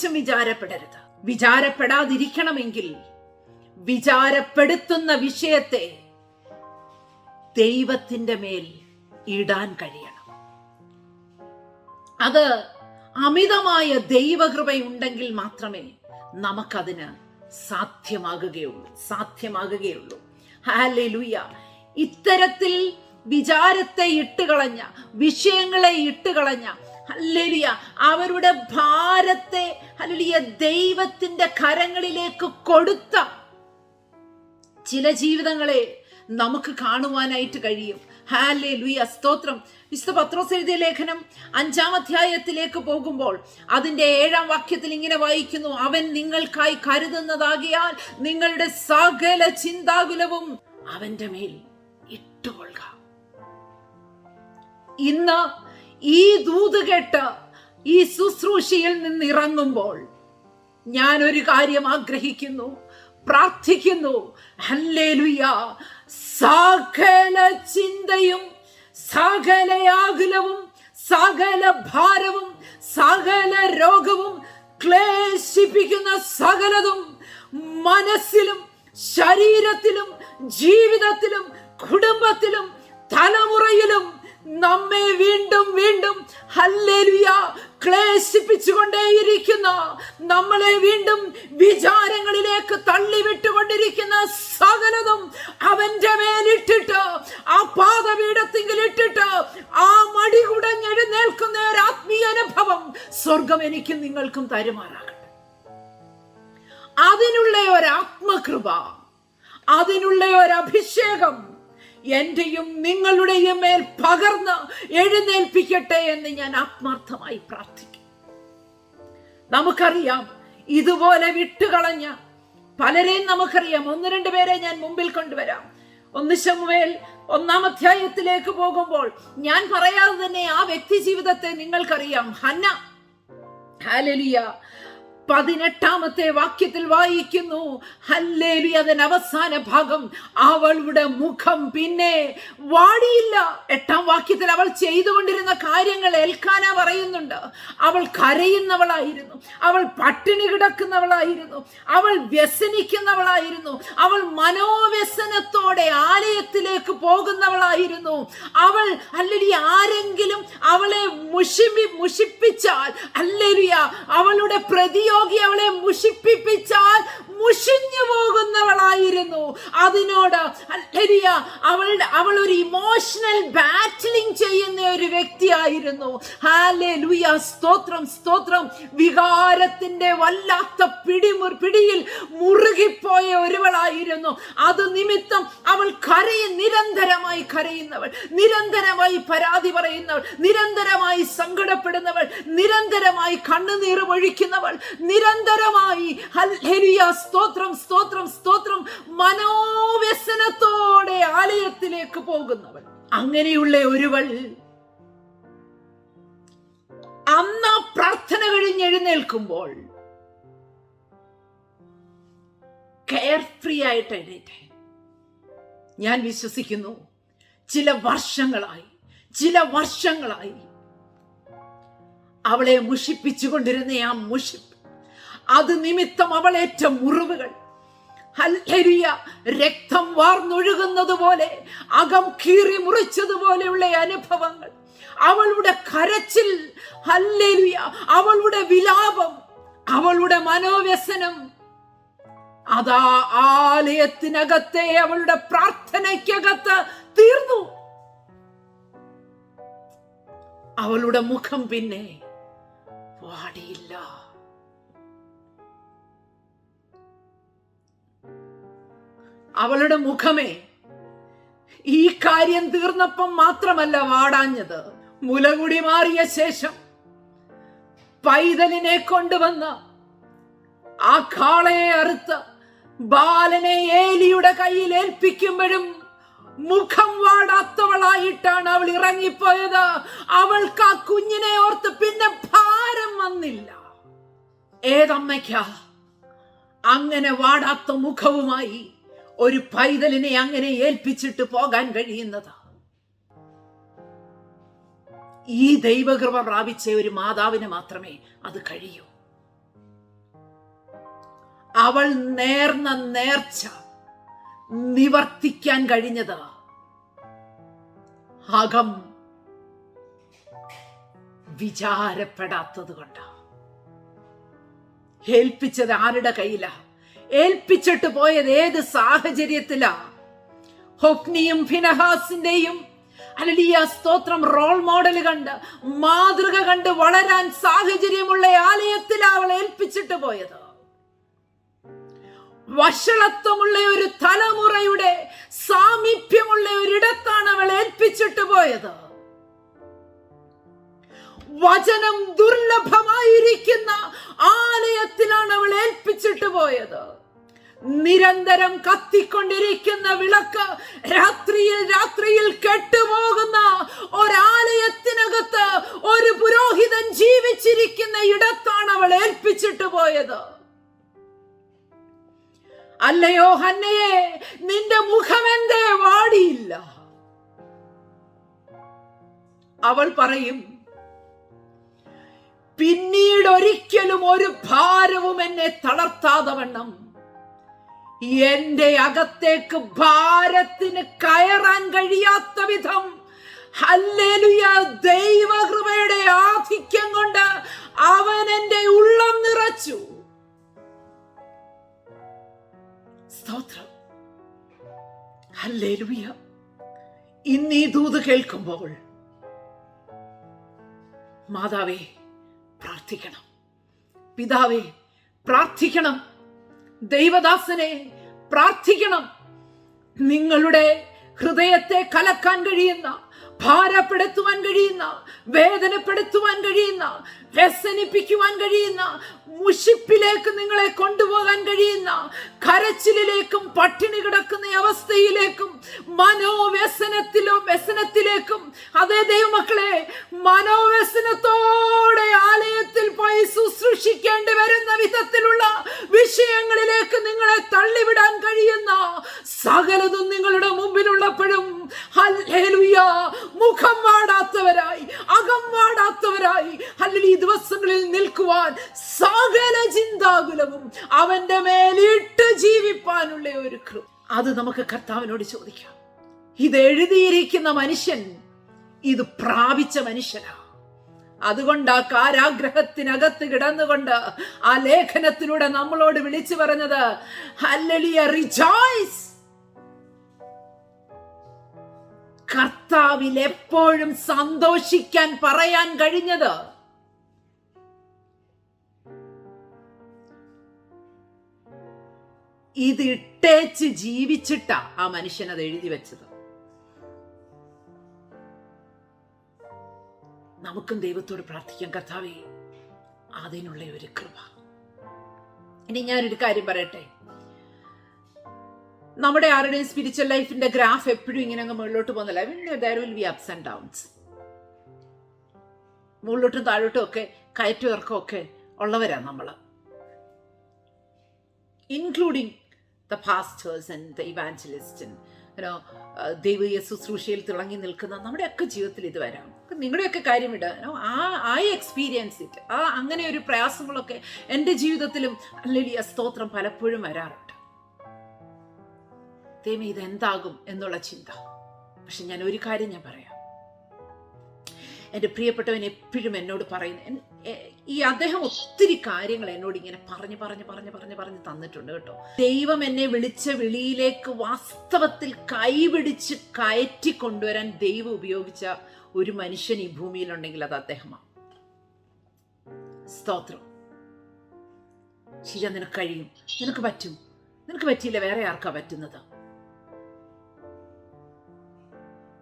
കുറിച്ചും വിചാരപ്പെടരുത്. വിചാരപ്പെടാതിരിക്കണമെങ്കിൽ വിചാരപ്പെടുത്തുന്ന വിഷയത്തെ ദൈവത്തിന്റെ മേൽ ഇടാൻ കഴിയണം. അത് അമിതമായ ദൈവകൃപയുണ്ടെങ്കിൽ മാത്രമേ നമുക്കതിന് സാധ്യമാകുകയുള്ളൂ സാധ്യമാകുകയുള്ളൂ. ഹാലൂയ ഇത്തരത്തിൽ വിചാരത്തെ ഇട്ടുകളഞ്ഞ വിഷയങ്ങളെ ഇട്ടുകളഞ്ഞ ഹല്ലേലൂയ. അവരുടെ ഭാരത്തെ ഹല്ലേലൂയ ദൈവത്തിന്റെ കരങ്ങളിലേക്ക് കൊടുത്ത ചില ജീവിതങ്ങളെ നമുക്ക് കാണുവാനായിട്ട് കഴിയും. ഹാലേ ലുയ സ്തോത്രം. വിശുദ്ധ പത്രോസ് എഴുതിയ ലേഖനം അഞ്ചാം അധ്യായത്തിലേക്ക് പോകുമ്പോൾ അതിന്റെ ഏഴാം വാക്യത്തിൽ ഇങ്ങനെ വായിക്കുന്നു. അവൻ നിങ്ങൾക്കായി കരുതുന്നതാകിയാൽ നിങ്ങളുടെ സകല ചിന്താകുലവും അവന്റെ മേൽ ഇട്ടുകൊള്ളുക. ഇന്ന് ഈ ദൂത് കേട്ട് ഈ ശുശ്രൂഷയിൽ നിന്ന് ഇറങ്ങുമ്പോൾ ഞാൻ ഒരു കാര്യം ആഗ്രഹിക്കുന്നു പ്രാർത്ഥിക്കുന്നു. സകല ചിന്തയും സകല ആകുലവും സകല ഭാരവും സകല രോഗവും ക്ലേശിപ്പിക്കുന്ന സകലതും മനസ്സിലും ശരീരത്തിലും ജീവിതത്തിലും കുടുംബത്തിലും തലമുറയിലും നമ്മെ വീണ്ടും വീണ്ടും ഹല്ലേലൂയ നമ്മളെ വീണ്ടും വിചാരങ്ങളിലേക്ക് തള്ളിവിട്ടുകൊണ്ടിരിക്കുന്ന സകലതും അവന്റെ മേലിട്ടിട്ട് ആ പാതപീഠത്തിങ്കിൽ ഇട്ടിട്ട് ആ മടി കുടഞ്ഞെഴുന്നേൽക്കുന്ന ഒരു ആത്മീയ അനുഭവം സ്വർഗം എനിക്കും നിങ്ങൾക്കും തരുമാറാകട്ടെ. അതിനുള്ള ഒരു ആത്മകൃപ അതിനുള്ള ഒരു എന്റെയും നിങ്ങളുടെയും മേൽ പകർന്ന് എഴുന്നേൽപ്പിക്കട്ടെ എന്ന് ഞാൻ ആത്മാർത്ഥമായി പ്രാർത്ഥിക്കും. നമുക്കറിയാം ഇതുപോലെ വിട്ടുകളഞ്ഞ പലരെയും നമുക്കറിയാം. ഒന്ന് രണ്ട് പേരെ ഞാൻ മുമ്പിൽ കൊണ്ടുവരാം. ഒന്ന് ശമുവേൽ ഒന്നാം അധ്യായത്തിലേക്ക് പോകുമ്പോൾ ഞാൻ പറയാതെ തന്നെ ആ വ്യക്തി ജീവിതത്തെ നിങ്ങൾക്കറിയാം. ഹന്ന. ഹാലലിയ പതിനെട്ടാമത്തെ വാക്യത്തിൽ വായിക്കുന്നു. ഹല്ലേലി അതിന് അവസാന ഭാഗം. അവളുടെ മുഖം പിന്നെ വാടിയില്ല. എട്ടാം വാക്യത്തിൽ അവൾ ചെയ്തുകൊണ്ടിരുന്ന കാര്യങ്ങൾ ഏൽക്കാന പറയുന്നുണ്ട്. അവൾ കരയുന്നവളായിരുന്നു. അവൾ പട്ടിണി കിടക്കുന്നവളായിരുന്നു. അവൾ വ്യസനിക്കുന്നവളായിരുന്നു. അവൾ മനോവ്യസനത്തോടെ ആലയത്തിലേക്ക് പോകുന്നവളായിരുന്നു. അവൾ അല്ലെങ്കിൽ ആരെങ്കിലും അവളെ മുഷിപ്പി മുഷിപ്പിച്ചാൽ അല്ലെങ്കിൽ അവളുടെ പ്രതിയോ രോഗി അവളെ മുഷിപ്പിപ്പിച്ചാൽ മുഷിഞ്ഞു പോകുന്നവളായിരുന്നു. അതിനോട് ഹല്ലേലൂയ, അവളുടെ അവൾ ഒരു ഇമോഷണൽ ബാറ്റിലിംഗ് ചെയ്യുന്ന ഒരു വ്യക്തിയായിരുന്നു. ഹാലൂയ സ്തോത്രം സ്തോത്രം. വികാരത്തിന്റെ വല്ലാത്ത പിടിമുർ പിടിയിൽ മുറുകിപ്പോയ ഒരുവളായിരുന്നു. അത് നിമിത്തം അവൾ കരയി നിരന്തരമായി കരയുന്നവൾ നിരന്തരമായി പരാതി പറയുന്നവൾ നിരന്തരമായി സങ്കടപ്പെടുന്നവൾ നിരന്തരമായി കണ്ണുനീർ ഒഴിക്കുന്നവൾ നിരന്തരമായി. സ്തോത്രം സ്തോത്രം സ്തോത്രം. മനോവ്യസനത്തോടെ ആലയത്തിലേക്ക് പോകുന്നവൾ അങ്ങനെയുള്ള ഒരുവൾ അന്ന് പ്രാർത്ഥന കഴിഞ്ഞ് എഴുന്നേൽക്കുമ്പോൾ കെയർ ഫ്രീ ആയിട്ട് എഴുന്നേറ്റെ. ഞാൻ വിശ്വസിക്കുന്നു. ചില വർഷങ്ങളായി. ചില വർഷങ്ങളായി. അവളെ മുഷിപ്പിച്ചുകൊണ്ടിരുന്ന ആ മുഷിപ്പ് അത് നിമിത്തം അവളേറ്റ മുറിവുകൾ ഹല്ലേലൂയ രക്തം വാർന്നൊഴുകുന്നത് പോലെ അകം കീറി മുറിച്ചതുപോലെയുള്ള അനുഭവങ്ങൾ. അവളുടെ കരച്ചിൽ ഹല്ലേലൂയ അവളുടെ വിലാപം അവളുടെ മനോവ്യസനം. അതാ ആലയത്തിനകത്തെ അവളുടെ പ്രാർത്ഥനയ്ക്കകത്ത് തീർന്നു. അവളുടെ മുഖം പിന്നെ വാടിയില്ല അവളുടെ മുഖമേ. ഈ കാര്യം തീർന്നപ്പം മാത്രമല്ല വാടാഞ്ഞത്. മുലകുടി മാറിയ ശേഷം പൈതലിനെ കൊണ്ടുവന്ന് ആ കാളയെ അറുത്ത് ബാലനെ ഏലിയുടെ കയ്യിൽ ഏൽപ്പിക്കുമ്പോഴും മുഖം വാടാത്തവളായിട്ടാണ് അവൾ ഇറങ്ങിപ്പോയത്. അവൾക്ക് ആ കുഞ്ഞിനെ ഓർത്ത് പിന്നെ ഭാരം വന്നില്ല. ഏതമ്മയ്ക്ക? അങ്ങനെ വാടാത്ത മുഖവുമായി ഒരു പൈതലിനെ അങ്ങനെ ഏൽപ്പിച്ചിട്ട് പോകാൻ കഴിയുന്നത്. ഈ ദൈവകൃപ പ്രാപിച്ച ഒരു മാതാവിന് മാത്രമേ അത് കഴിയൂ. അവൾ നേർന്ന നേർച്ച നിവർത്തിക്കാൻ കഴിഞ്ഞത്. അകം വിചാരപ്പെടാത്തത് കൊണ്ടാ. ഏൽപ്പിച്ചത് ആരുടെ കയ്യിലാ? ഏൽപ്പിച്ചിട്ട് പോയത് ഏത് സാഹചര്യത്തിലാ? ഹൊപ്നിയും ഫിനഹാസിന്റെയും അലലിയ സ്തോത്രം റോൾ മോഡൽ കണ്ട് മാതൃക കണ്ട് വളരാൻ സാഹചര്യമുള്ള ആലയത്തിൽ അവൾ ഏൽപ്പിച്ചിട്ട് പോയത്. വഷളത്വമുള്ള ഒരു തലമുറയുടെ സാമീപ്യമുള്ള ഒരിടത്താണ് അവൾ ഏൽപ്പിച്ചിട്ട് പോയത്. വചനം ദുർലഭമായിരിക്കുന്ന ആലയത്തിലാണ് അവൾ ഏൽപ്പിച്ചിട്ട് പോയത്. നിരന്തരം കത്തിക്കൊണ്ടിരിക്കുന്ന വിളക്ക് രാത്രിയിൽ രാത്രിയിൽ കെട്ടുപോകുന്ന ഒരാലയത്തിനകത്ത് ഒരു പുരോഹിതൻ ജീവിച്ചിരിക്കുന്ന ഇടത്താണ് അവൾ ഏൽപ്പിച്ചിട്ട് പോയത്. അല്ലയോ ഹന്നയെ നിന്റെ മുഖമെന്തേ വാടിയില്ല? അവൾ പറയും പിന്നീട് ഒരിക്കലും ഒരു ഭാരവും എന്നെ തളർത്താതെ വണ്ണം. എന്റെ അകത്തേക്ക് ഭാരത്തിന് കയറാൻ കഴിയാത്ത വിധം. ദൈവകൃപയുടെ ആധിക്യം കൊണ്ട് അവൻ എന്റെ ഉള്ളം നിറച്ചു. സ്തോത്രം. ഹല്ലേലൂയ. ഇന്ന് ഈ ദൂത് കേൾക്കുമ്പോൾ മാതാവേ പ്രാർത്ഥിക്കണം. പിതാവേ പ്രാർത്ഥിക്കണം. ദൈവദാസനെ പ്രാർത്ഥിക്കണം. നിങ്ങളുടെ ഹൃദയത്തെ കലക്കാൻ കഴിയുന്ന ഭാരപ്പെടുത്തുവാൻ കഴിയുന്ന വേദനപ്പെടുത്തുവാൻ കഴിയുന്ന വ്യസനിപ്പിക്കുവാൻ കഴിയുന്ന മുഷിപ്പിലേക്ക് നിങ്ങളെ കൊണ്ടുപോകാൻ കഴിയുന്ന കരച്ചിലേക്കും പട്ടിണി കിടക്കുന്ന അവസ്ഥയിലേക്കും മനോവ്യസനത്തിലോ വ്യസനത്തിലേക്കും. അതേ ദൈവമക്കളെ മനോവ്യസനത്തോടെ ആലയത്തിൽ പോയി ശുശ്രൂഷിക്കേണ്ടി വരുന്ന വിധത്തിലുള്ള വിഷയങ്ങളിലേക്ക് നിങ്ങളെ തള്ളിവിടാൻ കഴിയുന്ന സകലതും നിങ്ങളുടെ മുമ്പിലുള്ളപ്പോഴും മുഖം വാടാത്തവരായി അകം വാടാത്തവരായി അല്ലെങ്കിൽ ഈ ദിവസങ്ങളിൽ നിൽക്കുവാൻ സകല ചിന്താകുലവും അവന്റെ മേലിട്ട് ജീവിപ്പാനുള്ള ഒരു ക്രൂ അത് നമുക്ക് കർത്താവിനോട് ചോദിക്കാം. ഇത് എഴുതിയിരിക്കുന്ന മനുഷ്യൻ ഇത് പ്രാപിച്ച മനുഷ്യനാ. അതുകൊണ്ട് ആ കാരാഗ്രഹത്തിനകത്ത് കിടന്നുകൊണ്ട് ആ ലേഖനത്തിലൂടെ നമ്മളോട് വിളിച്ചു പറഞ്ഞത് റിജോയ്സ് കർത്താവിൽ എപ്പോഴും സന്തോഷിക്കാൻ പറയാൻ കഴിഞ്ഞത് ഇത് ഇട്ടേച്ച് ജീവിച്ചിട്ടാ ആ മനുഷ്യൻ അത് എഴുതി വെച്ചത്. നമുക്കും ദൈവത്തോട് പ്രാർത്ഥിക്കാം കർത്താവേ. അതിനുള്ള ഒരു കൃപ. ഇനി ഞാനൊരു കാര്യം പറയട്ടെ. നമ്മുടെ ആരുടെയും സ്പിരിച്വൽ ലൈഫിന്റെ ഗ്രാഫ് എപ്പോഴും ഇങ്ങനെ അങ്ങ് മുകളിലോട്ട് പോകുന്നില്ല. There will be ups and downs മുകളിലോട്ടും താഴോട്ടും ഒക്കെ കയറ്റം ഒക്കെ ഉള്ളവരാണ് നമ്മൾ including the pastors and the evangelist you know ദൈവീയ ശുശ്രൂഷയിൽ തിളങ്ങി നിൽക്കുന്ന നമ്മുടെയൊക്കെ ജീവിതത്തിൽ ഇത് വരാം. നിങ്ങളുടെയൊക്കെ കാര്യം ഇട. ആ ആ എക്സ്പീരിയൻസ് ഇറ്റ് ആ അങ്ങനെ ഒരു പ്രയാസങ്ങളൊക്കെ എന്റെ ജീവിതത്തിലും അല്ലെങ്കിൽ സ്തോത്രം പലപ്പോഴും വരാറുണ്ട്. ദൈവം ഇതെന്താകും എന്നുള്ള ചിന്ത. പക്ഷെ ഞാൻ ഒരു കാര്യം ഞാൻ പറയാം. എന്റെ പ്രിയപ്പെട്ടവൻ എപ്പോഴും എന്നോട് പറയുന്നു. ഈ അദ്ദേഹം ഒത്തിരി കാര്യങ്ങൾ എന്നോട് ഇങ്ങനെ പറഞ്ഞ് പറഞ്ഞ് പറഞ്ഞ് പറഞ്ഞ് പറഞ്ഞ് തന്നിട്ടുണ്ട് കേട്ടോ. ദൈവം എന്നെ വിളിച്ച വിളിയിലേക്ക് വാസ്തവത്തിൽ കൈപിടിച്ച് കയറ്റി കൊണ്ടുവരാൻ ദൈവം ഉപയോഗിച്ച ഒരു മനുഷ്യൻ ഈ ഭൂമിയിലുണ്ടെങ്കിൽ അത് അദ്ദേഹമാണ്. സ്തോത്രം. ശീല നിനക്ക് കഴിയും. നിനക്ക് പറ്റും. നിനക്ക് പറ്റിയില്ല വേറെ ആർക്കാ പറ്റുന്നത്?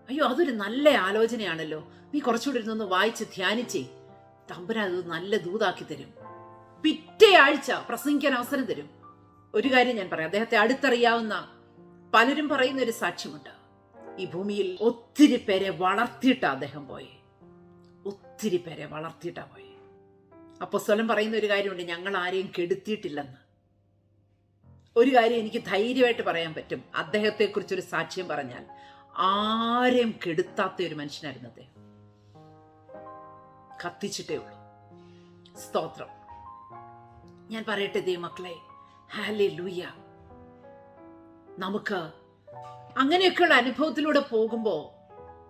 അയ്യോ അതൊരു നല്ല ആലോചനയാണല്ലോ. നീ കുറച്ചുകൂടി ഇരുന്നൊന്ന് വായിച്ച് ധ്യാനിച്ചേ. തമ്പുരാൻ അത് നല്ല ദൂതാക്കി തരും. പിറ്റേ ആഴ്ച പ്രസംഗിക്കാൻ അവസരം തരും. ഒരു കാര്യം ഞാൻ പറയാം. അദ്ദേഹത്തെ അടുത്തറിയാവുന്ന പലരും പറയുന്ന ഒരു സാക്ഷ്യമുണ്ട്. ഈ ഭൂമിയിൽ ഒത്തിരി പേരെ വളർത്തിയിട്ടാ അദ്ദേഹം പോയെ. ഒത്തിരി പേരെ വളർത്തിയിട്ടാ പോയെ. അപ്പൊ സ്വലം പറയുന്ന ഒരു കാര്യമുണ്ട് ഞങ്ങൾ ആരെയും കെടുത്തിയിട്ടില്ലെന്ന്. ഒരു കാര്യം എനിക്ക് ധൈര്യമായിട്ട് പറയാൻ പറ്റും. അദ്ദേഹത്തെക്കുറിച്ചൊരു സാക്ഷ്യം പറഞ്ഞാൽ ആരെയും കെടുത്താത്ത ഒരു മനുഷ്യനായിരുന്നു അദ്ദേഹം. കത്തിച്ചിട്ടേ ഉള്ളൂ. സ്തോത്രം. ഞാൻ പറയട്ടെ ദൈവമക്കളെ ലൂയ നമുക്ക് അങ്ങനെയൊക്കെയുള്ള അനുഭവത്തിലൂടെ പോകുമ്പോൾ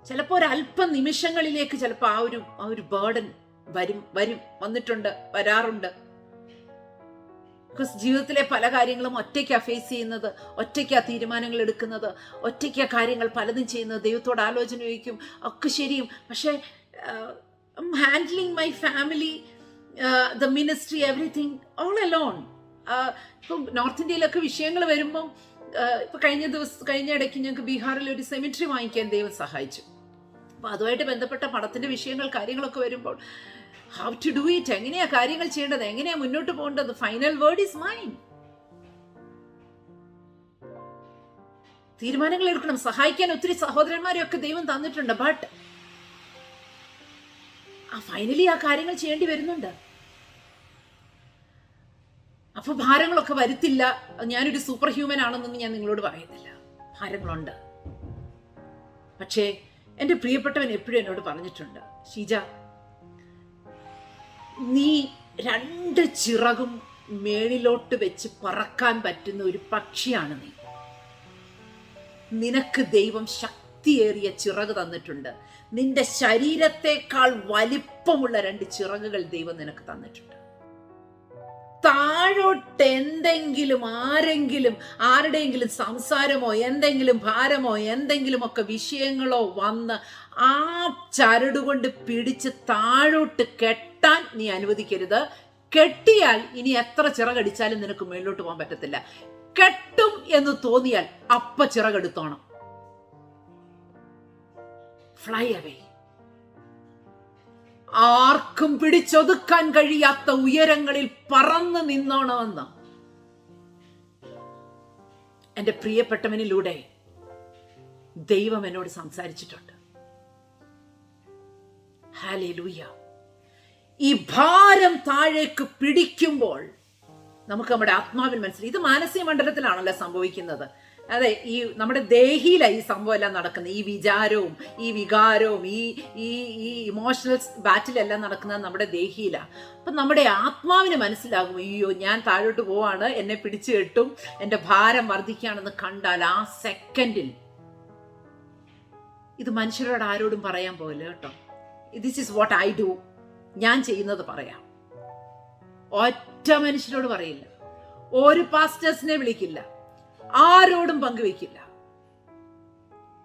ചിലപ്പോൾ ഒരു അല്പം നിമിഷങ്ങളിലേക്ക് ചിലപ്പോൾ ആ ഒരു ആ ഒരു ബേർഡൻ വരും വരും വന്നിട്ടുണ്ട് വരാറുണ്ട്. ബിക്കോസ് ജീവിതത്തിലെ പല കാര്യങ്ങളും ഒറ്റയ്ക്കാണ് ഫേസ് ചെയ്യുന്നത് ഒറ്റയ്ക്കാ തീരുമാനങ്ങൾ എടുക്കുന്നത് ഒറ്റയ്ക്കാ കാര്യങ്ങൾ പലതും ചെയ്യുന്നത്. ദൈവത്തോട് ആലോചന ചോദിക്കും ഒക്കെ ശരിയും. പക്ഷേ handling my family the ministry everything all alone ഇപ്പം നോർത്ത് ഇന്ത്യയിലൊക്കെ വിഷയങ്ങൾ വരുമ്പം ഇപ്പം കഴിഞ്ഞ ദിവസം കഴിഞ്ഞ ഇടയ്ക്ക് ഞങ്ങൾക്ക് ബീഹാറിൽ ഒരു സെമിട്രി വാങ്ങിക്കാൻ ദൈവം സഹായിച്ചു. അപ്പോൾ അതുമായിട്ട് ബന്ധപ്പെട്ട പണത്തിന്റെ വിഷയങ്ങൾ കാര്യങ്ങളൊക്കെ വരുമ്പോൾ ഹൗ ടു ഡു ഇറ്റ് എങ്ങനെയാ കാര്യങ്ങൾ ചെയ്യേണ്ടത്? എങ്ങനെയാ മുന്നോട്ട് പോകേണ്ടത്? ഫൈനൽ വേർഡ് ഇസ് മൈൻ തീരുമാനങ്ങൾ എടുക്കണം. സഹായിക്കാൻ ഒത്തിരി സഹോദരന്മാരെയൊക്കെ ദൈവം തന്നിട്ടുണ്ട്. ബട്ട് ആ ഫൈനലി ആ കാര്യങ്ങൾ ചെയ്യേണ്ടി വരുന്നുണ്ട്. അപ്പൊ ഭാരങ്ങളൊക്കെ വരുത്തില്ല. ഞാനൊരു സൂപ്പർ ഹ്യൂമൻ ആണെന്നൊന്നും ഞാൻ നിങ്ങളോട് പറയുന്നില്ല. ഭാരങ്ങളുണ്ട്. പക്ഷേ എന്റെ പ്രിയപ്പെട്ടവൻ എപ്പോഴും എന്നോട് പറഞ്ഞിട്ടുണ്ട്. ഷീജ നീ രണ്ട് ചിറകും മേളിലോട്ട് വെച്ച് പറക്കാൻ പറ്റുന്ന ഒരു പക്ഷിയാണ് നീ. നിനക്ക് ദൈവം ശക്തിയേറിയ ചിറക് തന്നിട്ടുണ്ട്. നിന്റെ ശരീരത്തെക്കാൾ വലിപ്പമുള്ള രണ്ട് ചിറകുകൾ ദൈവം നിനക്ക് തന്നിട്ടുണ്ട്. താഴോട്ട് എന്തെങ്കിലും ആരെങ്കിലും ആരുടെയെങ്കിലും സംസാരമോ എന്തെങ്കിലും ഭാരമോ എന്തെങ്കിലും ഒക്കെ വിഷയങ്ങളോ വന്ന് ആ ചരടുകൊണ്ട് പിടിച്ച് താഴോട്ട് കെട്ടാൻ നീ അനുവദിക്കരുത്. കെട്ടിയാൽ ഇനി എത്ര ചിറകടിച്ചാലും നിനക്ക് മേളിലോട്ട് പോകാൻ പറ്റത്തില്ല. കെട്ടും എന്ന് തോന്നിയാൽ അപ്പ ചിറകെടുത്തോണം. ഫ്ലൈ അവേ ആർക്കും പിടിച്ചൊതുക്കാൻ കഴിയാത്ത ഉയരങ്ങളിൽ പറന്ന് നിന്നോണമെന്ന്. എന്റെ പ്രിയപ്പെട്ടവനിലൂടെ ദൈവം എന്നോട് സംസാരിച്ചിട്ടുണ്ട്. ഹാലേലൂയ ഈ ഭാരം താഴേക്ക് പിടിക്കുമ്പോൾ നമുക്ക് നമ്മുടെ ആത്മാവിൽ മനസ്സിലായി ഇത് മാനസിക മണ്ഡലത്തിലാണല്ലോ സംഭവിക്കുന്നത്. അതെ ഈ നമ്മുടെ ദേഹിയിലാണ് ഈ സംഭവം എല്ലാം നടക്കുന്നത്. ഈ വിചാരവും ഈ വികാരവും ഈ ഈ ഈ ഇമോഷണൽ ബാറ്റിലെല്ലാം നടക്കുന്നത് നമ്മുടെ ദേഹിയിലാണ് അപ്പം നമ്മുടെ ആത്മാവിന് മനസ്സിലാകും അയ്യോ ഞാൻ താഴോട്ട് പോവാണ് എന്നെ പിടിച്ചു കെട്ടും എന്റെ ഭാരം വർദ്ധിക്കുകയാണെന്ന് കണ്ടാൽ ആ സെക്കൻഡിൽ ഇത് മനുഷ്യരോട് ആരോടും പറയാൻ പോകില്ല കേട്ടോ. This is what I do ഞാൻ ചെയ്യുന്നത് പറയാം. ഒറ്റ മനുഷ്യനോട് പറയില്ല. ഒരു പാസ്റ്റേഴ്സിനെ വിളിക്കില്ല. ആരോടും പങ്കുവെക്കില്ല.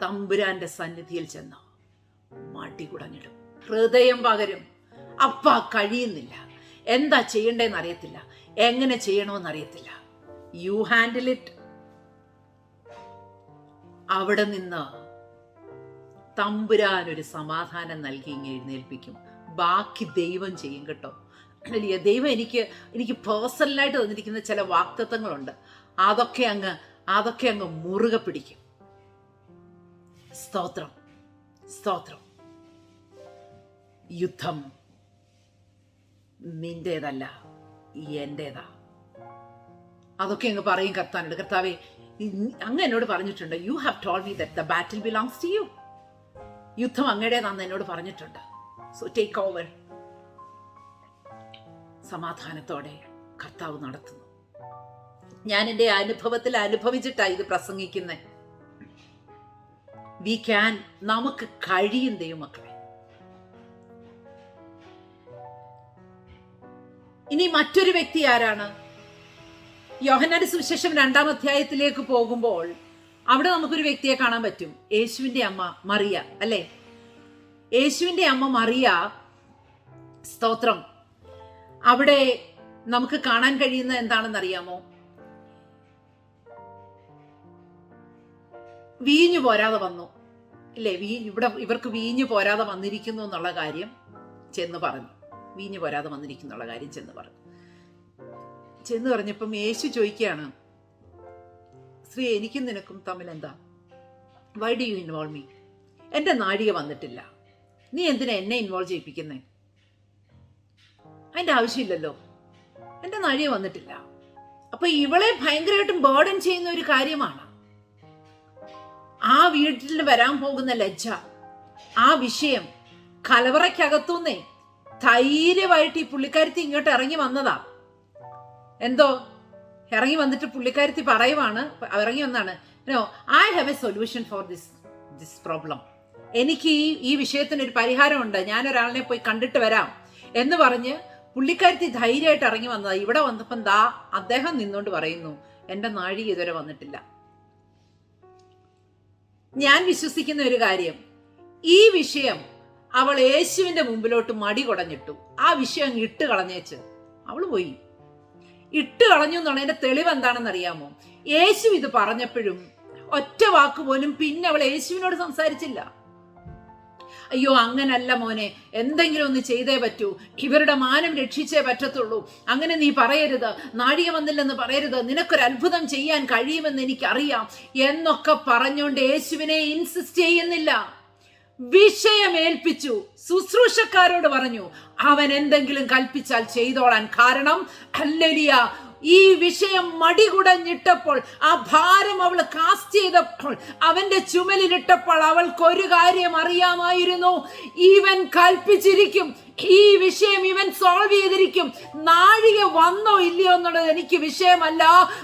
തമ്പുരാന്റെ സന്നിധിയിൽ ചെന്ന് മാട്ടി കുടഞ്ഞിടും. ഹൃദയം പകരും. അപ്പ കഴിയുന്നില്ല. എന്താ ചെയ്യണ്ടേന്ന് അറിയത്തില്ല. എങ്ങനെ ചെയ്യണമെന്ന് അറിയത്തില്ല. യു ഹാൻഡിൽ ഇറ്റ് അവിടെ നിന്ന് തമ്പുരാൻ ഒരു സമാധാനം നൽകി ഇങ്ങ് എഴുന്നേൽപ്പിക്കും. ബാക്കി ദൈവം ചെയ്യും കേട്ടോ. അല്ലേ ദൈവം എനിക്ക് എനിക്ക് പേഴ്സണലായിട്ട് തന്നിരിക്കുന്ന ചില വാക്തത്വങ്ങളുണ്ട്. അതൊക്കെ അങ്ങ് അതൊക്കെ അങ്ങ് മുറുകെ പിടിക്കും. സ്തോത്രം. സ്തോത്രം. യുദ്ധം നിന്റേതല്ല എന്റെതാ. അതൊക്കെ അങ്ങ് പറയും കർത്താനുണ്ട് കർത്താവെ അങ്ങ് എന്നോട് പറഞ്ഞിട്ടുണ്ട് you have told me that the battle belongs to you യുദ്ധം അങ്ങയുടേതാണെന്ന് എന്നോട് പറഞ്ഞിട്ടുണ്ട്. സോ ടേക്ക് ഓവർ സമാധാനത്തോടെ കർത്താവ് നടത്തുന്നു. ഞാൻ എന്റെ അനുഭവത്തിൽ അനുഭവിച്ചിട്ടാണ് ഇത് പ്രസംഗിക്കുന്നത് വി ക്യാൻ നമുക്ക് കഴിയും ദൈവമക്കളെ. ഇനി മറ്റൊരു വ്യക്തി ആരാണ്? യോഹനാന്റെ സുവിശേഷം രണ്ടാം അധ്യായത്തിലേക്ക് പോകുമ്പോൾ അവിടെ നമുക്കൊരു വ്യക്തിയെ കാണാൻ പറ്റും. യേശുവിന്റെ അമ്മ മറിയ അല്ലേ? യേശുവിന്റെ അമ്മ മറിയ സ്തോത്രം. അവിടെ നമുക്ക് കാണാൻ കഴിയുന്ന എന്താണെന്നറിയാമോ? വീഞ്ഞു പോരാതെ വന്നു. ഇല്ലേ വീ ഇവിടെ ഇവർക്ക് വീഞ്ഞു പോരാതെ വന്നിരിക്കുന്നു എന്നുള്ള കാര്യം ചെന്ന് പറഞ്ഞു. വീഞ്ഞു പോരാതെ വന്നിരിക്കുന്നു എന്നുള്ള കാര്യം ചെന്ന് പറഞ്ഞു. ചെന്ന് പറഞ്ഞപ്പം യേശു ചോദിക്കുകയാണ് സ്ത്രീ എനിക്കും നിനക്കും തമ്മിൽ എന്താ why do you involve me എന്റെ നാഴിക വന്നിട്ടില്ല. നീ എന്തിനാ എന്നെ ഇൻവോൾവ് ചെയ്യിപ്പിക്കുന്നേ? അതിന്റെ ആവശ്യമില്ലല്ലോ. എന്റെ നഴിയെ വന്നിട്ടില്ല. അപ്പൊ ഇവളെ ഭയങ്കരമായിട്ടും ബേർഡൻ ചെയ്യുന്ന ഒരു കാര്യമാണ്. ആ വീട്ടിൽ വരാൻ പോകുന്ന ലജ്ജ ആ വിഷയം കലവറയ്ക്കകത്തുനിന്നേ ധൈര്യമായിട്ട് ഈ പുള്ളിക്കാരത്തി ഇങ്ങോട്ട് ഇറങ്ങി വന്നതാ. എന്തോ? ഇറങ്ങി വന്നിട്ട് പുള്ളിക്കാരത്തി പറയുവാണ് ഇറങ്ങി വന്നാണ്. No I have a solution for this this problem എനിക്ക് ഈ ഈ വിഷയത്തിന് ഒരു പരിഹാരമുണ്ട്. ഞാനൊരാളിനെ പോയി കണ്ടിട്ട് വരാം എന്ന് പറഞ്ഞ് പുള്ളിക്കാരത്തി ധൈര്യമായിട്ട് ഇറങ്ങി വന്നതാ. ഇവിടെ വന്നപ്പം ദാ അദ്ദേഹം നിന്നുകൊണ്ട് പറയുന്നു എന്റെ നാഴി ഇതുവരെ വന്നിട്ടില്ല. ഞാൻ വിശ്വസിക്കുന്ന ഒരു കാര്യം ഈ വിഷയം അവൾ യേശുവിന്റെ മുമ്പിലോട്ട് മടി കുടഞ്ഞിട്ടു. ആ വിഷയം അങ്ങ് ഇട്ട് കളഞ്ഞേച്ച് അവൾ പോയി. ഇട്ട് കളഞ്ഞു എന്നുള്ളതിന്റെ തെളിവ് എന്താണെന്ന് അറിയാമോ യേശു ഇത് പറഞ്ഞപ്പോഴും ഒറ്റ വാക്ക് പോലും പിന്നെ അവൾ യേശുവിനോട് സംസാരിച്ചില്ല. അയ്യോ അങ്ങനല്ല മോനെ. എന്തെങ്കിലും ഒന്ന് ചെയ്തേ പറ്റൂ. ഇവരുടെ മാനം രക്ഷിച്ചേ പറ്റത്തുള്ളൂ. അങ്ങനെ നീ പറയരുത്. നാഴിക വന്നില്ലെന്ന് പറയരുത്. നിനക്കൊരു അത്ഭുതം ചെയ്യാൻ കഴിയുമെന്ന് എനിക്കറിയാം. എന്നൊക്കെ പറഞ്ഞുകൊണ്ട് യേശുവിനെ ഇൻസിസ്റ്റ് ചെയ്യുന്നില്ല. വിഷയമേൽപ്പിച്ചു. ശുശ്രൂഷക്കാരോട് പറഞ്ഞു അവൻ എന്തെങ്കിലും കൽപ്പിച്ചാൽ ചെയ്തോളാൻ കാരണം അല്ലലിയ ഈ വിഷയം മടികുടഞ്ഞിട്ടപ്പോൾ ആ ഭാരം അവൾ കാസ്റ്റ് ചെയ്തപ്പോൾ അവന്റെ ചുമലിലിട്ടപ്പോൾ അവൾക്ക് ഒരു കാര്യം അറിയാമായിരുന്നു. ഈവൻ കൽപ്പിച്ചിരിക്കും ഈ വിഷയം ഇവൻ സോൾവ് ചെയ്തിരിക്കും. നാഴിക വന്നോ ഇല്ലയോ എന്നുള്ളത് എനിക്ക് വിഷയമല്ല.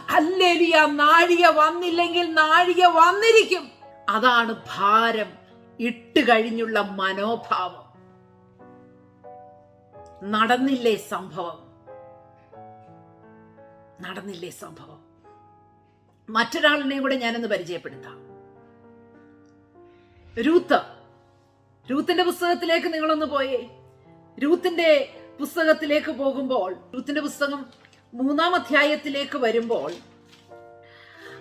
അല്ലേലിയ നാഴിക വന്നില്ലെങ്കിൽ നാഴിക വന്നിരിക്കും. അതാണ് ഭാരം ഇട്ട് കഴിഞ്ഞുള്ള മനോഭാവം. നടന്നില്ലേ സംഭവം? നടന്നില്ലേ സംഭവം? മറ്റൊരാളിനെയും കൂടെ ഞാനൊന്ന് പരിചയപ്പെടുത്താം. രൂത്ത്. രൂത്തിന്റെ പുസ്തകത്തിലേക്ക് നിങ്ങളൊന്ന് പോയി. രൂത്തിന്റെ പുസ്തകത്തിലേക്ക് പോകുമ്പോൾ രൂത്തിന്റെ പുസ്തകം മൂന്നാം അധ്യായത്തിലേക്ക് വരുമ്പോൾ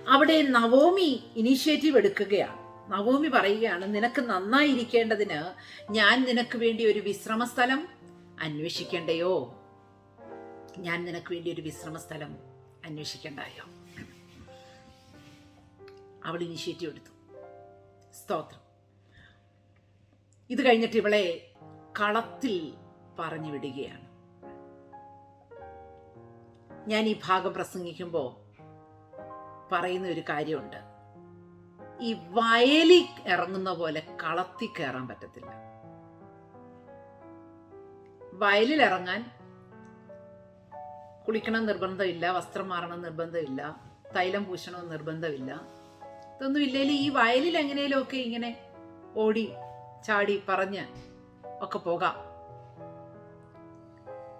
അവിടെ നവോമി ഇനീഷ്യേറ്റീവ് എടുക്കുകയാണ്. നവോമി പറയുകയാണ് നിനക്ക് നന്നായിരിക്കേണ്ടതിന് ഞാൻ നിനക്ക് വേണ്ടി ഒരു വിശ്രമ സ്ഥലം അന്വേഷിക്കണ്ടയോ? ഞാൻ നിനക്ക് വേണ്ടി ഒരു വിശ്രമ സ്ഥലം അന്വേഷിക്കണ്ടായോ? അവൾ ഇനിഷ്യേറ്റീവ് എടുത്തു. സ്തോത്രം. ഇത് കഴിഞ്ഞിട്ട് ഇവളെ കളത്തിൽ പറഞ്ഞു വിടുകയാണ്. ഞാൻ ഈ ഭാഗം പ്രസംഗിക്കുമ്പോൾ പറയുന്ന ഒരു കാര്യമുണ്ട്. ഈ വയലിൽ ഇറങ്ങുന്ന പോലെ കളത്തിൽ കയറാൻ പറ്റത്തില്ല. വയലിൽ ഇറങ്ങാൻ കുളിക്കണം നിർബന്ധമില്ല വസ്ത്രം മാറണം നിർബന്ധമില്ല തൈലം പൂശണം നിർബന്ധമില്ല. ഇതൊന്നും ഇല്ലെങ്കിൽ ഈ വയലിൽ എങ്ങനെയൊക്കെ ഇങ്ങനെ ഓടി ചാടി പറഞ്ഞ് ഒക്കെ പോകാം.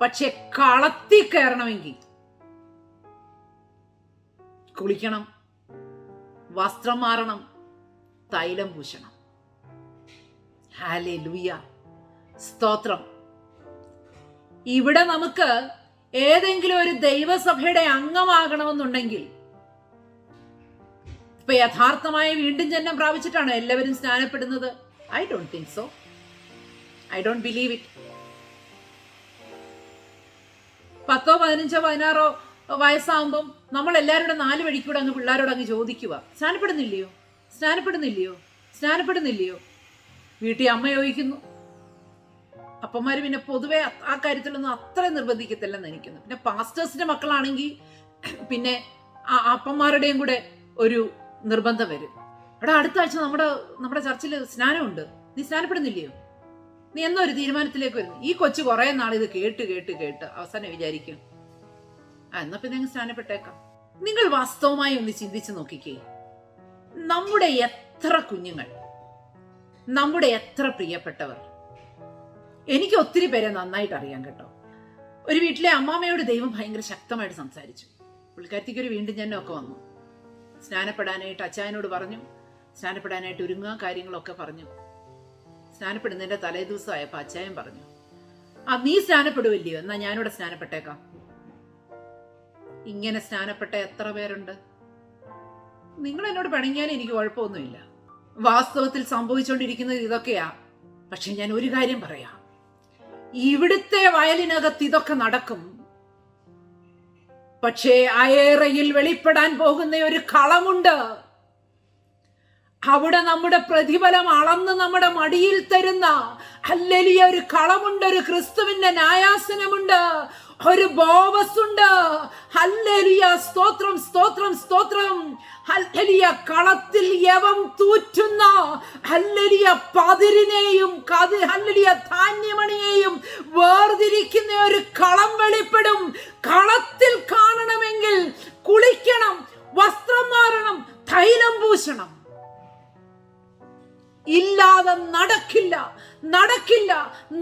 പക്ഷെ കളത്തി കയറണമെങ്കിൽ കുളിക്കണം വസ്ത്രം മാറണം തൈലം പൂശണം. ഹാലേ ലൂയ സ്തോത്രം. ഇവിടെ നമുക്ക് ഏതെങ്കിലും ഒരു ദൈവസഭയുടെ അംഗമാകണമെന്നുണ്ടെങ്കിൽ ഇപ്പൊ യഥാർത്ഥമായി വീണ്ടും ജന്മം പ്രാപിച്ചിട്ടാണ് എല്ലാവരും സ്നാനപ്പെടുന്നത്? I don't think so I don't believe it പത്തോ പതിനഞ്ചോ പതിനാറോ വയസ്സാകുമ്പം നമ്മൾ എല്ലാവരുടെ നാല് വഴിക്കൂടെ അങ്ങ് പിള്ളേരോട് അങ്ങ് ചോദിക്കുക. സ്നാനപ്പെടുന്നില്ലയോ? സ്നാനപ്പെടുന്നില്ലയോ? സ്നാനപ്പെടുന്നില്ലയോ? വീട്ടിൽ അമ്മ ചോദിക്കുന്നു. അപ്പന്മാർ പിന്നെ പൊതുവെ ആ കാര്യത്തിലൊന്നും അത്ര നിർബന്ധിക്കത്തില്ലെന്ന് എനിക്കുന്നു. പിന്നെ പാസ്റ്റേഴ്സിന്റെ മക്കളാണെങ്കിൽ പിന്നെ ആ അപ്പന്മാരുടെയും കൂടെ ഒരു നിർബന്ധം വരും. എടാ അടുത്ത ആഴ്ച നമ്മുടെ നമ്മുടെ ചർച്ചിൽ സ്നാനമുണ്ട്. നീ സ്നാനപ്പെടുന്നില്ലയോ? നീ എന്നോ ഒരു തീരുമാനത്തിലേക്ക് വരുന്നു. ഈ കൊച്ചു കുറെ നാൾ ഇത് കേട്ട് കേട്ട് കേട്ട് അവസാനം വിചാരിക്കും. ആ എന്നാ പിന്നെ സ്നാനപ്പെട്ടേക്കാം. നിങ്ങൾ വാസ്തവമായി ഒന്ന് ചിന്തിച്ചു നോക്കിക്കേ. നമ്മുടെ എത്ര കുഞ്ഞുങ്ങൾ നമ്മുടെ എത്ര പ്രിയപ്പെട്ടവർ എനിക്ക് ഒത്തിരി പേരെ നന്നായിട്ട് അറിയാം കേട്ടോ. ഒരു വീട്ടിലെ അമ്മാമ്മയോട് ദൈവം ഭയങ്കര ശക്തമായിട്ട് സംസാരിച്ചു. പുള്ളിക്കാരത്തേക്ക് ഒരു വീണ്ടും ഞാനൊക്കെ വന്നു. സ്നാനപ്പെടാനായിട്ട് അച്ചായനോട് പറഞ്ഞു. സ്നാനപ്പെടാനായിട്ട് ഒരുങ്ങുക കാര്യങ്ങളൊക്കെ പറഞ്ഞു. സ്നാനപ്പെടുന്നതിന്റെ തലേ ദിവസമായപ്പോൾ അച്ചായൻ പറഞ്ഞു ആ നീ സ്നാനപ്പെടുവല്ലയോ? എന്നാ ഞാനിവിടെ സ്നാനപ്പെട്ടേക്കാം. ഇങ്ങനെ സ്നാനപ്പെട്ട എത്ര പേരുണ്ട്? നിങ്ങൾ എന്നോട് പിണങ്ങിയാലും എനിക്ക് കുഴപ്പമൊന്നുമില്ല. വാസ്തവത്തിൽ സംഭവിച്ചുകൊണ്ടിരിക്കുന്നത് ഇതൊക്കെയാ. പക്ഷെ ഞാൻ ഒരു കാര്യം പറയാം. ഇവിടുത്തെ വയലിനകത്ത് ഇതൊക്കെ നടക്കും. പക്ഷേ അയേറയിൽ വെളിപ്പെടാൻ പോകുന്ന ഒരു കളമുണ്ട്. അവിടെ നമ്മുടെ പ്രതിഫലം അളന്ന് നമ്മുടെ മടിയിൽ തരുന്ന അല്ലലിയ ഒരു കളമുണ്ട് ഒരു ക്രിസ്തുവിന്റെ ന്യായാസനമുണ്ട്. ഒരു ബോവസ് ഉണ്ട് ഹല്ലലിയ സ്തോത്രം സ്തോത്രം സ്തോത്രം. ഹല്ലലിയ കളത്തിൽ യവം തൂറ്റുന്ന ഹല്ലലിയ പതിരിനെയും കതി ഹല്ലലിയ ധാന്യമണിയെയും വേർതിരിക്കുന്ന ഒരു കളം വെളിപ്പെടും. കളത്തിൽ കാണണമെങ്കിൽ കുളിക്കണം വസ്ത്രം മാറണം തൈലം പൂശണം. ഇല്ലാതെ നടക്കില്ല നടക്കില്ല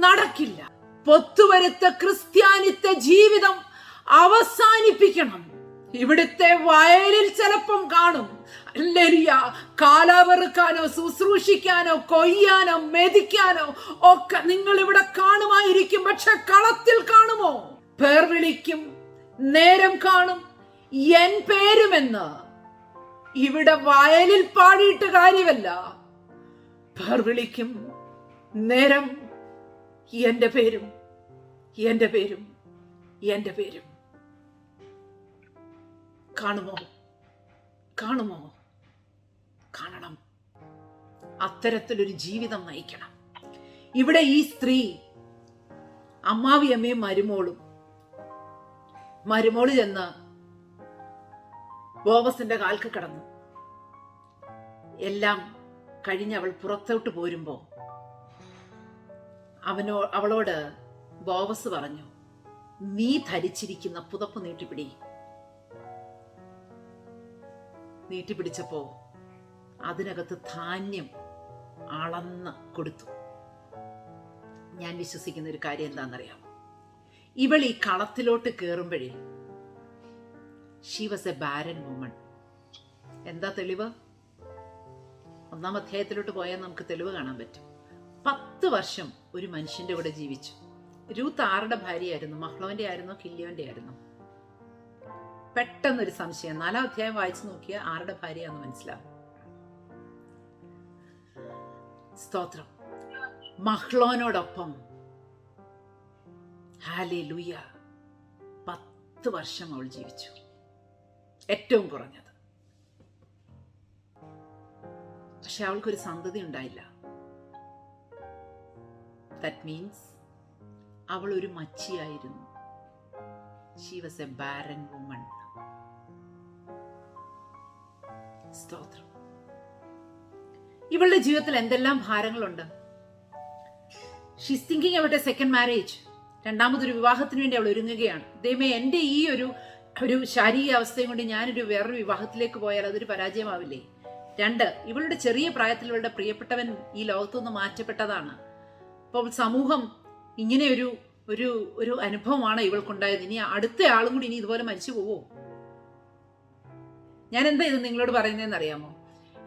നടക്കില്ല. പൊത്തുവരുത്ത ക്രിസ്ത്യാനിത്തെ ജീവിതം അവസാനിപ്പിക്കണം. ഇവിടുത്തെ വയലിൽ ചിലപ്പം കാണും. അല്ലെരിയ കാലാവെറുക്കാനോ ശുശ്രൂഷിക്കാനോ കൊയ്യാനോ മെതിക്കാനോ ഒക്കെ നിങ്ങൾ ഇവിടെ കാണുമായിരിക്കും. പക്ഷെ കളത്തിൽ കാണുമോ? പേർ വിളിക്കും നേരം കാണും എൻ പേരുമെന്ന്. ഇവിടെ വയലിൽ പാടിയിട്ട് കാര്യമല്ല. പേർ വിളിക്കും നേരം എന്റെ പേരും. എന്റെ പേരും എന്റെ പേരും. കാണുമോ? കാണുമോ? കാണണം. അത്തരത്തിലൊരു ജീവിതം നയിക്കണം. ഇവിടെ ഈ സ്ത്രീ അമ്മാവിയമ്മയും മരുമോളും മരുമോൾ ചെന്ന് ബോബസിന്റെ കാൽക്ക് കിടന്നു. എല്ലാം കഴിഞ്ഞ് അവൾ പുറത്തോട്ട് പോരുമ്പോ അവനോ അവളോട് ബോബസ് പറഞ്ഞു നീ ധരിച്ചിരിക്കുന്ന പുതപ്പ് നീട്ടിപ്പിടി. നീട്ടിപ്പിടിച്ചപ്പോ അതിനകത്ത് ധാന്യം അളന്ന് കൊടുത്തു. ഞാൻ വിശ്വസിക്കുന്ന ഒരു കാര്യം എന്താണെന്നറിയാം ഇവൾ ഈ കളത്തിലോട്ട് കയറുമ്പോഴേ she was a barren woman എന്താ തെളിവ്? ഒന്നാം അധ്യായത്തിലോട്ട് പോയാൽ നമുക്ക് തെളിവ് കാണാൻ പറ്റും. പത്ത് വർഷം ഒരു മനുഷ്യന്റെ കൂടെ ജീവിച്ചു. രൂത്ത് ആരുടെ ഭാര്യയായിരുന്നു? മഹ്ലോന്റെ ആയിരുന്നു കില്യോന്റെ ആയിരുന്നു പെട്ടെന്നൊരു സംശയം. നാലാം അധ്യായം വായിച്ചു നോക്കിയ ആരുടെ ഭാര്യയാന്ന് മനസ്സിലാവും. സ്തോത്രം. മഹ്ലോനോടൊപ്പം. ഹാലേ ലുയ പത്ത് വർഷം അവൾ ജീവിച്ചു. ഏറ്റവും കുറഞ്ഞത്. പക്ഷെ അവൾക്കൊരു സന്തതി ഉണ്ടായില്ല ദാറ്റ് മീൻസ് അവൾ ഒരു മച്ചിയായിരുന്നു. She was a barren woman സ്തോത്രം. ഇവളുടെ ജീവിതത്തിൽ എന്തെല്ലാം ഭാരങ്ങളുണ്ട്? ഷീസ് തിങ്കിങ് അവളുടെ സെക്കൻഡ് മാരേജ് രണ്ടാമതൊരു വിവാഹത്തിന് വേണ്ടി അവൾ ഒരുങ്ങുകയാണ്. ദൈവമേ എന്റെ ഈ ഒരു ഒരു ശാരീരിക അവസ്ഥയും കൊണ്ട് ഞാനൊരു വേറൊരു വിവാഹത്തിലേക്ക് പോയാൽ അതൊരു പരാജയമാവില്ലേ? രണ്ട് ഇവളുടെ ചെറിയ പ്രായത്തിൽ ഇവളുടെ പ്രിയപ്പെട്ടവൻ ഈ ലോകത്തുനിന്ന് മാറ്റപ്പെട്ടതാണ്. അപ്പോൾ സമൂഹം ഇങ്ങനെ ഒരു ഒരു ഒരു അനുഭവമാണ് ഇവൾക്കുണ്ടായത്. ഇനി അടുത്ത ആളും കൂടി ഇനി ഇതുപോലെ മരിച്ചു പോവോ? ഞാൻ എന്താ ഇത് നിങ്ങളോട് പറയുന്നതെന്ന് അറിയാമോ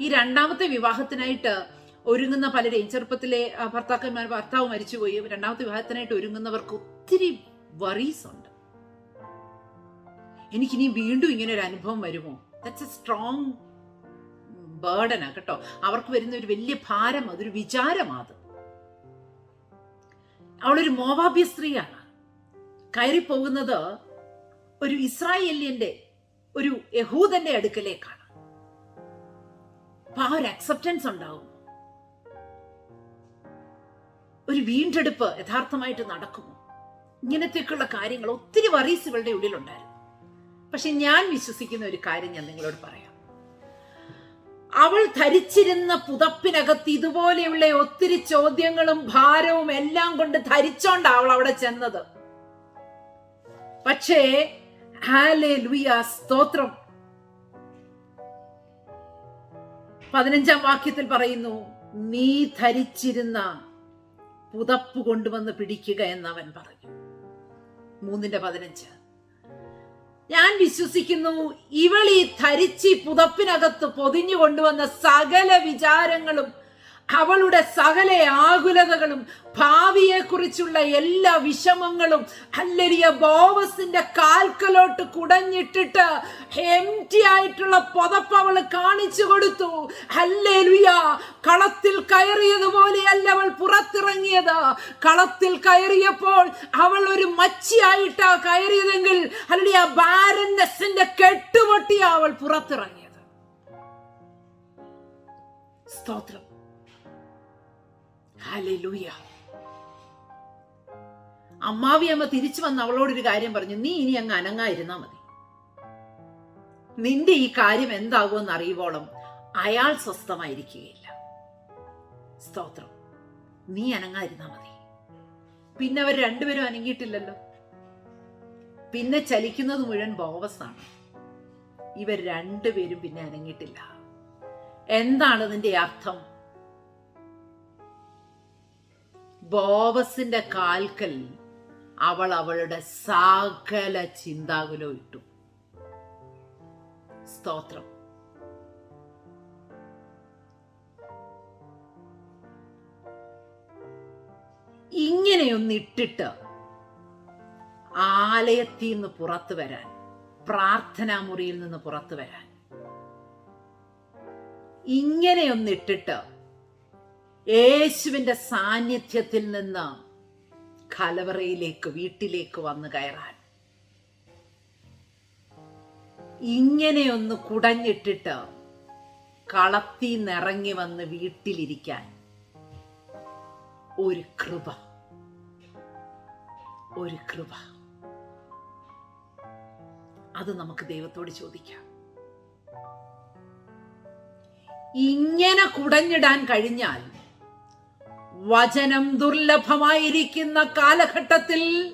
ഈ രണ്ടാമത്തെ വിവാഹത്തിനായിട്ട് ഒരുങ്ങുന്ന പലരെയും ചെറുപ്പത്തിലെ ഭർത്താക്കന്മാർ ഭർത്താവ് മരിച്ചുപോയി രണ്ടാമത്തെ വിവാഹത്തിനായിട്ട് ഒരുങ്ങുന്നവർക്ക് ഒത്തിരി വറീസ് ഉണ്ട്. എനിക്കിനി വീണ്ടും ഇങ്ങനെ ഒരു അനുഭവം വരുമോ? ദാറ്റ്സ് എ സ്ട്രോങ് ബേർഡനാ കേട്ടോ. അവർക്ക് വരുന്ന ഒരു വലിയ ഭാരം അതൊരു വിചാരമാത് അവളൊരു മോവാബ്യ സ്ത്രീയാണ്. കയറി പോകുന്നത് ഒരു ഇസ്രായേലിയന്റെ ഒരു യഹൂദന്റെ അടുക്കലേക്കാണ്. അപ്പൊ ആ ഒരു അക്സെപ്റ്റൻസ് ഉണ്ടാവും. ഒരു വീണ്ടെടുപ്പ് യഥാർത്ഥമായിട്ട് നടക്കുമോ? ഇങ്ങനത്തേക്കുള്ള കാര്യങ്ങൾ ഒത്തിരി വറീസ് ഇവളുടെ ഉള്ളിലുണ്ടായിരുന്നു. പക്ഷെ ഞാൻ വിശ്വസിക്കുന്ന ഒരു കാര്യം ഞാൻ നിങ്ങളോട് പറയാം. അവൾ ധരിച്ചിരുന്ന പുതപ്പിനകത്ത് ഇതുപോലെയുള്ള ഒത്തിരി ചോദ്യങ്ങളും ഭാരവും എല്ലാം കൊണ്ട് ധരിച്ചോണ്ടാ അവൾ അവിടെ ചെന്നത്. പക്ഷേ ഹാലേ ലുയ സ്തോത്രം. പതിനഞ്ചാം വാക്യത്തിൽ പറയുന്നു നീ ധരിച്ചിരുന്ന പുതപ്പ് കൊണ്ടുവന്ന് പിടിക്കുക എന്നവൻ പറഞ്ഞു. മൂന്നിന്റെ പതിനഞ്ച്. ഞാൻ വിശ്വസിക്കുന്നു ഇവൾ ഈ ധരിച്ചി പുതപ്പിനകത്ത് പൊതിഞ്ഞു കൊണ്ടുവന്ന സകല വിചാരങ്ങളും അവളുടെ സകല ആകുലതകളും ഭാവിയെക്കുറിച്ചുള്ള എല്ലാ വിഷമങ്ങളും അല്ലരിയ ബോവസിന്റെ കാൽക്കലോട്ട് കുടഞ്ഞിട്ടിട്ട് എംറ്റി ആയിട്ടുള്ള പുതപ്പ് അവൾ കാണിച്ചു കൊടുത്തു. അല്ലേലുയ കളത്തിൽ കയറിയതുപോലെയല്ല അവൾ പുറത്തിറങ്ങിയത്. കളത്തിൽ കയറിയപ്പോൾ അവൾ ഒരു മച്ചിയായിട്ടാ കയറിയതെങ്കിൽ അല്ലെ ആ ബാരൻസിന്റെ കെട്ടുപൊട്ടിയാ അവൾ പുറത്തിറങ്ങിയത്. സ്തോത്രം. ഹല്ലേലൂയ അമ്മാവിയമ്മ തിരിച്ചു വന്ന് ഒരു കാര്യം പറഞ്ഞു. നീ ഇനി അങ്ങ് അനങ്ങായിരുന്നാ മതി. നിന്റെ ഈ കാര്യം എന്താകുമെന്ന് അറിയുവോളം അയാൾ സ്വസ്ഥമായിരിക്കുകയില്ല. സ്തോത്രം. നീ അനങ്ങായിരുന്നാ മതി. പിന്നെ അവർ രണ്ടുപേരും അനങ്ങിയിട്ടില്ലല്ലോ. പിന്നെ ചലിക്കുന്നത് മുഴുവൻ ബോവസാണ്. ഇവർ രണ്ടുപേരും പിന്നെ അനങ്ങിയിട്ടില്ല. എന്താണ് നിന്റെ അർത്ഥം? ബോവസിന്റെ കാൽക്കൽ അവൾ അവളുടെ സകല ചിന്താകുലോ ഇട്ടു. സ്തോത്രം. ഇങ്ങനെയൊന്നിട്ടിട്ട് ആലയത്തിൽ നിന്ന് പുറത്തു വരാൻ പ്രാർത്ഥനാ മുറിയിൽ നിന്ന് പുറത്തു വരാൻ ഇങ്ങനെയൊന്നിട്ടിട്ട് യേശുവിന്റെ സാന്നിധ്യത്തിൽ നിന്ന് കലവറയിലേക്ക് വീട്ടിലേക്ക് വന്ന് കയറാൻ. ഇങ്ങനെയൊന്ന് കുടഞ്ഞിട്ടിട്ട് കളത്തി നിറങ്ങി വന്ന് വീട്ടിലിരിക്കാൻ ഒരു കൃപ. ഒരു കൃപ. അത് നമുക്ക് ദൈവത്തോട് ചോദിക്കാം. ഇങ്ങനെ കുടഞ്ഞിടാൻ കഴിഞ്ഞാൽ വചനം ദുർലഭമായിരിക്കുന്ന കാലഘട്ടത്തിൽ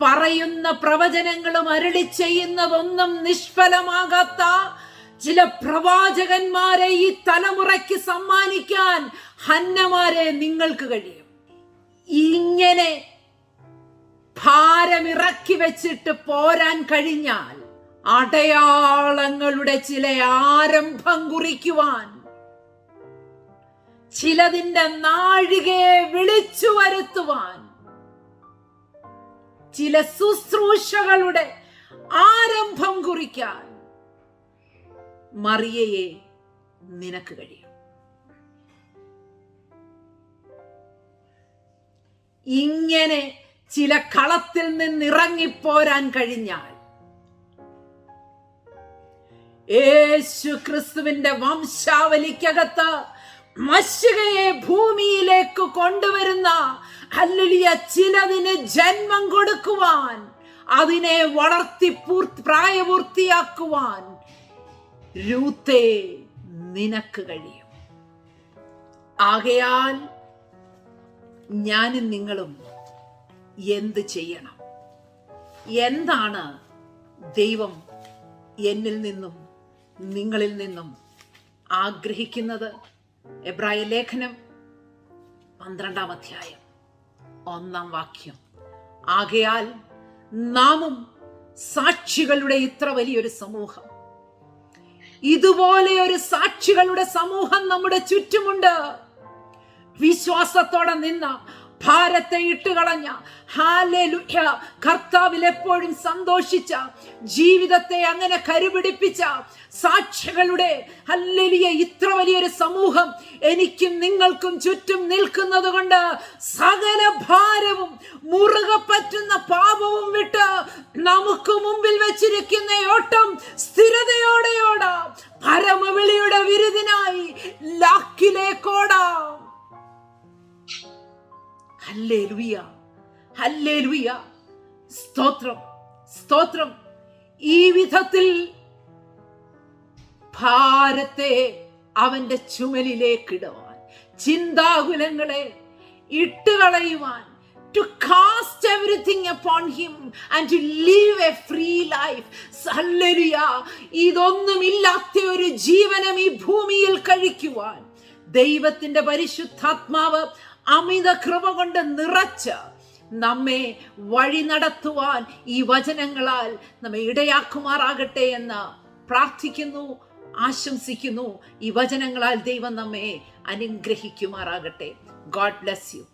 പറയുന്ന പ്രവചനങ്ങളും അരളി ചെയ്യുന്നതൊന്നും നിഷ്ഫലമാകാത്ത ചില പ്രവാചകന്മാരെ ഈ തലമുറയ്ക്ക് സമ്മാനിക്കാൻ ഹന്നമാരെ നിങ്ങൾക്ക് കഴിയും. ഇങ്ങനെ ഭാരമിറക്കി വെച്ചിട്ട് പോരാൻ കഴിഞ്ഞാൽ അടയാളങ്ങളുടെ ചില ആരംഭം കുറിക്കുവാൻ ചിലതിന്റെ നാഴികയെ വിളിച്ചു വരുത്തുവാൻ. ചില ശുശ്രൂഷകളുടെ ആരംഭം കുറിക്കാൻ മറിയയെ നിനക്ക് കഴിയും. ഇങ്ങനെ ചില കളത്തിൽ നിന്നിറങ്ങിപ്പോരാൻ കഴിഞ്ഞാൽ യേശു ക്രിസ്തുവിന്റെ വംശാവലിക്കകത്ത് മശുകയെ ഭൂമിയിലേക്ക് കൊണ്ടുവരുന്ന അല്ലുലിയ ചിലതിന് ജന്മം കൊടുക്കുവാൻ അതിനെ വളർത്തി പൂർത്തി പ്രായപൂർത്തിയാക്കുവാൻ രൂത്തേ നിനക്ക് കഴിയും. ആകയാൽ ഞാനും നിങ്ങളും എന്ത് ചെയ്യണം? എന്താണ് ദൈവം എന്നിൽ നിന്നും നിങ്ങളിൽ നിന്നും ആഗ്രഹിക്കുന്നത്? എബ്രായ ലേഖനം പന്ത്രണ്ടാം അധ്യായം ഒന്നാം വാക്യം. ആകയാൽ നാമും സാക്ഷികളുടെ ഇത്ര വലിയൊരു സമൂഹം. ഇതുപോലെ ഒരു സാക്ഷികളുടെ സമൂഹം നമ്മുടെ ചുറ്റുമുണ്ട്. വിശ്വാസത്തോടെ നിന്ന ഭാരത്തെ ഇട്ടുകളഞ്ഞ ഹാലലുഹ്യ കർത്താവിൽ എപ്പോഴും സന്തോഷിച്ച ജീവിതത്തെ അങ്ങനെ കരുപിടിപ്പിച്ച സാക്ഷികളുടെ ഹല്ലലിയ ഇത്ര വലിയൊരു സമൂഹം എനിക്കും നിങ്ങൾക്കും ചുറ്റും നിൽക്കുന്നത് കൊണ്ട് സകല ഭാരവും മുറുകെ പറ്റുന്ന പാപവും വിട്ട് നമുക്ക് മുമ്പിൽ വെച്ചിരിക്കുന്ന ഓട്ടം സ്ഥിരതയോടെയോടാം. പരമവിളിയുടെ വിരുദിനായി ലാക്കിലേക്കോടാം. ഹല്ലേലൂയ. ഹല്ലേലൂയ. സ്തോത്രം. സ്തോത്രം. ഈ വിധത്തിൽ ഭാരത്തെ അവന്റെ ചുമലിലേക്കിടുവാൻ ചിന്താകുലങ്ങളെ ഇട്ടുകളയുവാൻ to cast everything upon him and to live a free life. Hallelujah. ഇതൊന്നുമില്ലാത്ത ഒരു ജീവനം ഈ ഭൂമിയിൽ കഴിക്കുവാൻ ദൈവത്തിന്റെ പരിശുദ്ധാത്മാവ് അമിത കൃപ കൊണ്ട് നിറച്ച് നമ്മെ വഴി നടത്തുവാൻ ഈ വചനങ്ങളാൽ നമ്മെ ഇടയാക്കുമാറാകട്ടെ എന്ന് പ്രാർത്ഥിക്കുന്നു ആശംസിക്കുന്നു. ഈ വചനങ്ങളാൽ ദൈവം നമ്മെ അനുഗ്രഹിക്കുമാറാകട്ടെ. God bless you